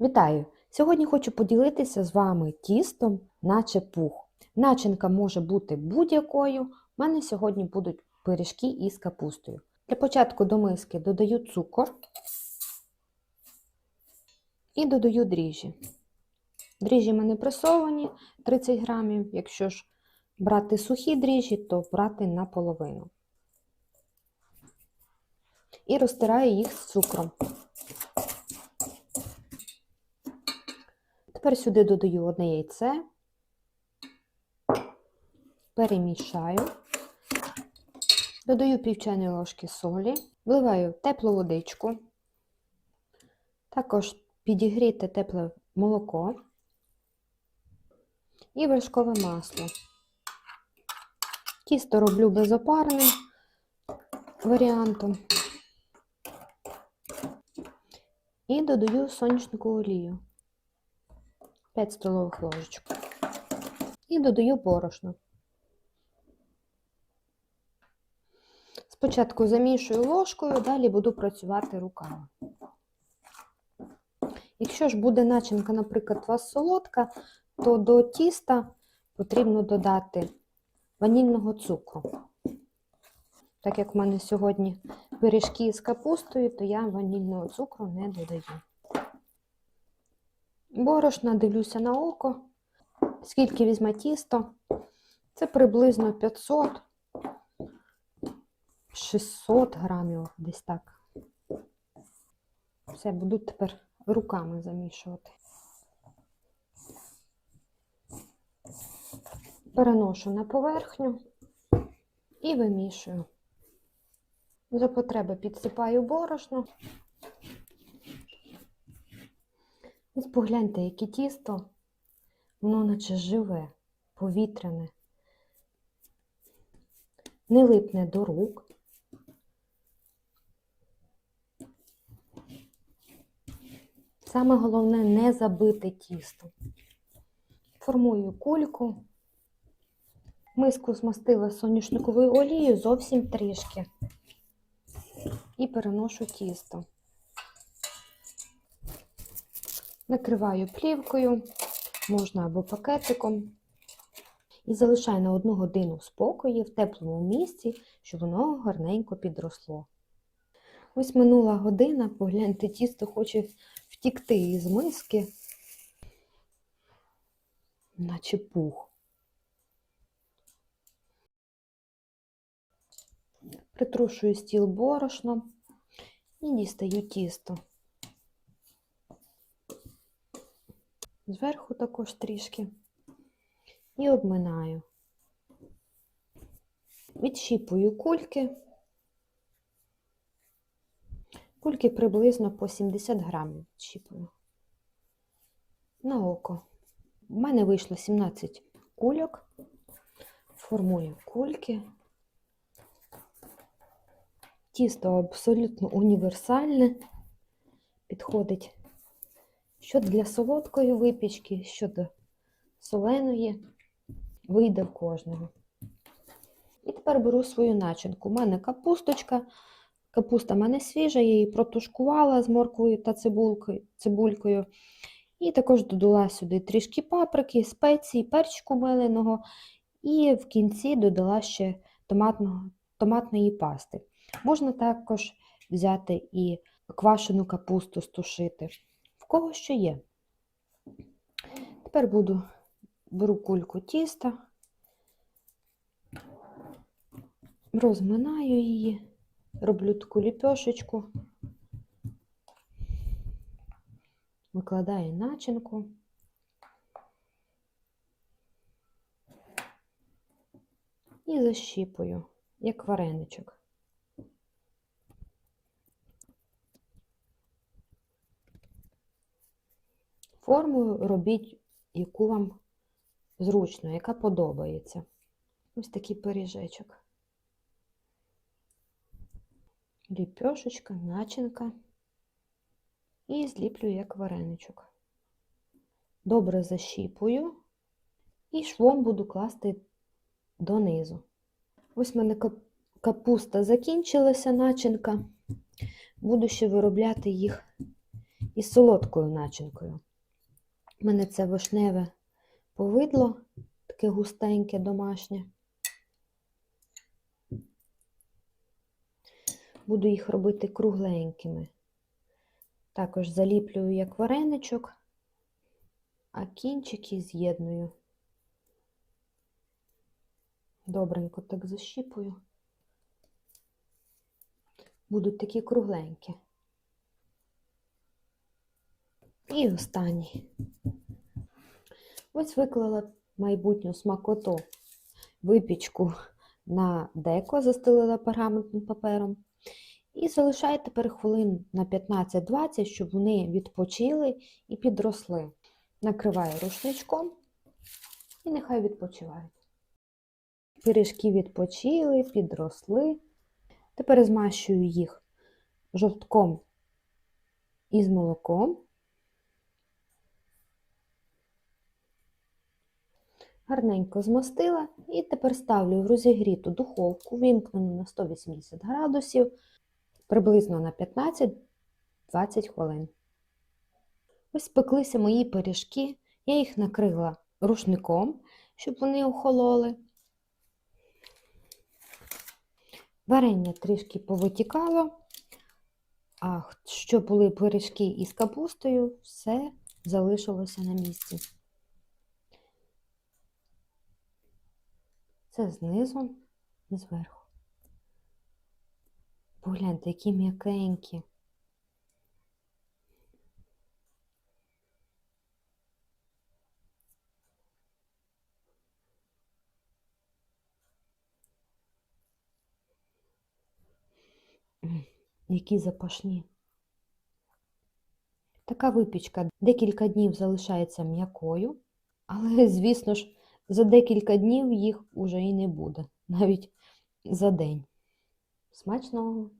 Вітаю! Сьогодні хочу поділитися з вами тістом, наче пух. Начинка може бути будь-якою. У мене сьогодні будуть пиріжки із капустою. Для початку до миски додаю цукор і додаю дріжджі. Дріжджі в мене пресовані 30 грамів. Якщо ж брати сухі дріжджі, то брати наполовину. І розтираю їх з цукром. Тепер сюди додаю одне яйце, перемішаю, додаю пів чайної ложки солі, вливаю теплу водичку, також підігріте тепле молоко і вершкове масло. Тісто роблю безопарним варіантом. І додаю сонячникову олію. 5 столових ложечок. І додаю борошно. Спочатку замішую ложкою, далі буду працювати руками. Якщо ж буде начинка, наприклад, у вас солодка, то до тіста потрібно додати ванільного цукру. Так як в мене сьогодні пиріжки з капустою, то я ванільного цукру не додаю. Борошна дивлюся на око. Скільки візьме тісто? Це приблизно 500 600 грамів, десь так. Все, буду тепер руками замішувати. Переношу на поверхню і вимішую. За потреби підсипаю борошно. Ось погляньте, яке тісто, воно наче живе, повітряне, не липне до рук. Саме головне не забити тісто. Формую кульку, миску змастила соняшниковою олією зовсім трішки і переношу тісто. Накриваю плівкою, можна або пакетиком. І залишаю на одну годину в спокої в теплому місці, щоб воно гарненько підросло. Ось минула година, погляньте, тісто хоче втікти із миски, наче пух. Притрушую стіл борошном і дістаю тісто. Зверху також трішки і обминаю. Відщіпую кульки. Кульки приблизно по 70 грамів відщіпую. На око. У мене вийшло 17 кульок. Формую кульки. Тісто абсолютно універсальне, підходить що для солодкої випічки, що до соленої, вийде в кожного. І тепер беру свою начинку. У мене капусточка. Капуста в мене свіжа, я її протушкувала з морквою та цибулькою. І також додала сюди трішки паприки, спеції, перчику меленого. І в кінці додала ще томатного, томатної пасти. Можна також взяти і квашену капусту стушити. Кого що є. Тепер буду беру кульку тіста, розминаю її, роблю таку ліпешечку, викладаю начинку. І защіпую, як вареничок. Форму робіть, яку вам зручно, яка подобається. Ось такий пиріжечок. Ліпешечка, начинка. І зліплю як вареничок. Добре защіпую і швом буду класти донизу. Ось в мене капуста закінчилася начинка. Буду ще виробляти їх із солодкою начинкою. У мене це вишневе повидло, таке густеньке домашнє. Буду їх робити кругленькими. Також заліплюю як вареничок, а кінчики з'єдную. Добренько так защіпую. Будуть такі кругленькі. І останній. Ось виклала майбутню смакоту випічку на деко, застелила пергаментним папером. І залишаю тепер хвилин на 15-20, щоб вони відпочили і підросли. Накриваю рушничком і нехай відпочивають. Пиріжки відпочили, підросли. Тепер змащую їх жовтком із молоком. Гарненько змастила і тепер ставлю в розігріту духовку, вімкнену на 180 градусів, приблизно на 15-20 хвилин. Ось спеклися мої пиріжки, я їх накрила рушником, щоб вони охололи. Варення трішки повитікало, а що були пиріжки із капустою, все залишилося на місці. Це знизу і зверху. Погляньте, які м'якенькі. Які запашні. Така випічка декілька днів залишається м'якою, але, звісно ж, за декілька днів їх уже і не буде, навіть за день. Смачного!